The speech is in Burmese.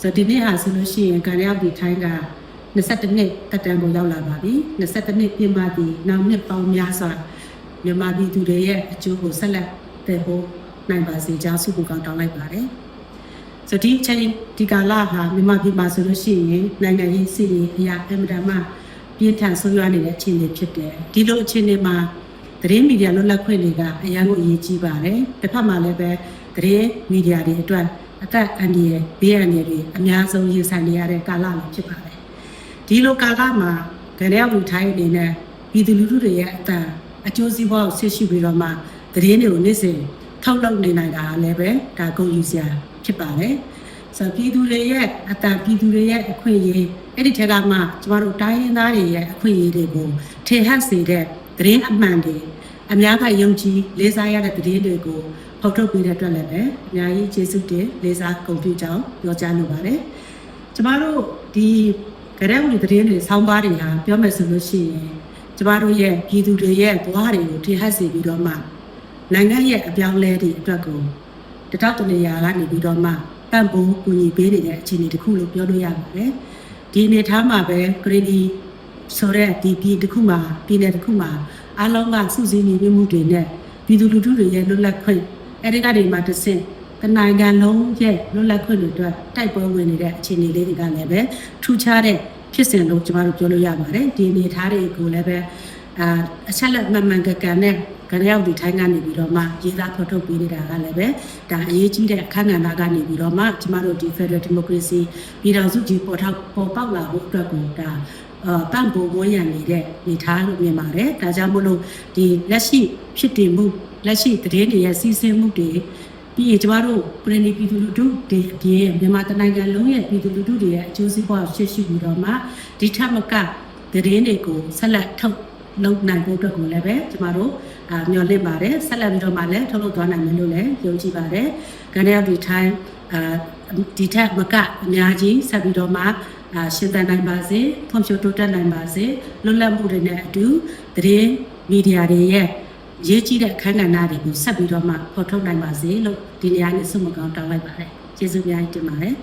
ဆိုတော့ဒီနေ့ဟာဆိုလို့ရှိရင်ကံရောက်ဒီထိုင်းက22နှစ်တက်တန်းကိုရောက်လာပါပြီ22နှစ်ပြည့်မှပြီနောက်နှစ်ပေါင်းများစွာမြန်မာပြည်သူတွေရဲ့အကျိုးကိုဆက်လက်တည်ဖို့နိုင်ပါစေကြောင်းဆုပူကောင်းတောင်းလိုက်ပါတယ်ဆိုတော့ဒီအချိန်ဒီကာလဟာမြန်မာပြည်မှာဆိုလို့ရှိရင်နိုင်ငံရေးစီရေးအရာအမြဲတမ်းပြင်းထန်ဆိုးရွားနေတဲ့အခြေအနေဖြစ်တယ်ဒီလိုအခြေအနေမှာသတင်းမီဒီယာလွတ်လပ်ခွင့်တွေကအများကြီးအရေးကြီးပါတယ်တစ်ဖက်မှာလည်းပဲသတင်းမီဒီယာတွေအတွက် အသက်အန္တရာယ်ဘေးအန္တရာယ်တွေအများဆုံးရင်ဆိုင်နေရတဲ့ကာလလည်းဖြစ်ပါတယ်ဒီလိုကာလမှာကြရဝူထိုင်းအနေနဲ့ပြည်သူလူထုတွေရဲ့အတန်အကျိုးစီးပွားကိုဆစ်ရှိပြီးတော့မှသတင်းတွေကိုနေ့စဉ်ထုတ်လုပ်နေနိုင်တာလည်းပဲဒါဂုဏ်ယူစရာဖြစ်ပါတယ်ဆိုတော့ပြည်သူတွေရဲ့အတန်ပြည်သူတွေရဲ့အခွင့်အရေးအဲ့ဒီထက်ကမှကျမတို့တိုင်းရင်းသားတွေရဲ့အခွင့်အရေးတွေကိုထင်ဟပ်စေတဲ့သတင်းအမှန်တွေအများကယုံကြည်လေးစားရတဲ့သတင်းတွေကို ဖော်ထုတ်ပေးတဲ့အတွက်လည်းပဲအများကြီးကျေးဇူးတင်လေးစားဂုဏ်ပြုကြောင်းပြောကြားလိုပါတယ်ကျမတို့ဒီကြရက်ဝင်သတင်းတွေဆောင်းပါးတွေဟာပြောမယ်ဆိုလို့ရှိရင်ကျမတို့ရဲ့ပြည်သူတွေရဲ့ဘဝတွေကိုထင်ဟပ်စေပြီးတော့မှနိုင်ငံရဲ့အပြောင်းအလဲတွေအတွက်ကိုတတောက်တနေရာကနေပြီးတော့မှပံ့ပိုးကူညီပေးနေတဲ့အခြေအနေတစ်ခုလို့ပြောလို့ရပါတယ်။ဒီအနေထားမှာပဲဂရီဒီဆိုတဲ့ဒီပြည်တစ်ခုမှာပြည်နယ်တစ်ခုမှာအားလုံးကစုစည်းညီညွတ်မှုတွေနဲ့ပြည်သူလူထုတွေရဲ့လွတ်လပ်ခွင့် အဲဒီကနေမှတစ်ဆင့်တနိုင်ငံလုံးရဲ့လွတ်လပ်ခွင့်တွေအတွက်တိုက်ပွဲဝင်နေတဲ့အခြေအနေလေးတွေကလည်းပဲထူးခြားတဲ့ဖြစ်စဉ်လို့ကျမတို့ပြောလို့ရပါတယ်။ဒီအနေအထားတွေကိုလည်းပဲအာအချက်လက်မှန်မှန်ကန်ကန်နဲ့ကရရောက်ဒီထိုင်းကနေပြီးတော့မှရေးသားဖော်ထုတ်ပေးနေတာကလည်းပဲဒါအရေးကြီးတဲ့အခန်းကဏ္ဍကနေပြီးတော့မှကျမတို့ဒီ Federal Democracy ပြည်ထောင်စုကြီးပေါ်ထောက်ပေါ်ပေါက်လာဖို့အတွက်ကိုဒါ အာပံ့ပိုးဝန်းရံနေတဲ့နေထားလို့မြင်ပါတယ်။ဒါကြောင့်မို့လို့ဒီလက်ရှိဖြစ်တည်မှုလက်ရှိသတင်းတွေရဲ့စီစဉ်မှုတွေပြီးရင်ကျမတို့ပြည်နေပြည်သူလူထုတွေအပြင်မြန်မာတနိုင်ငံလုံးရဲ့ပြည်သူလူထုတွေရဲ့အကျိုးစီးပွားရှေ့ရှိပြီးတော့မှဒီထက်မကသတင်းတွေကိုဆက်လက်ထုတ်လုပ်နိုင်ဖို့အတွက်ကိုလည်းပဲကျမတို့အာမျှော်လင့်ပါတယ်ဆက်လက်ပြီးတော့မှလည်းထုတ်လုပ်သွားနိုင်မယ်လို့လည်းယုံကြည်ပါတယ်။ကနေရောက်ဒီ time အာဒီထက်မကအများကြီးဆက်ပြီးတော့မှအာ ရှင်သန်နိုင်ပါစေဖွံ့ဖြိုးတိုးတက်နိုင်ပါစေလွတ်လပ်မှုတွေနဲ့အတူသတင်းမီဒီယာတွေရဲ့ရေးကြီးတဲ့အခန်းကဏ္ဍတွေကိုဆက်ပြီးတော့မှဖော်ထုတ်နိုင်ပါစေလို့ဒီနေရာနဲ့ဆုမကောင်းတောင်းလိုက်ပါတယ်ကျေးဇူးများတင်ပါတယ်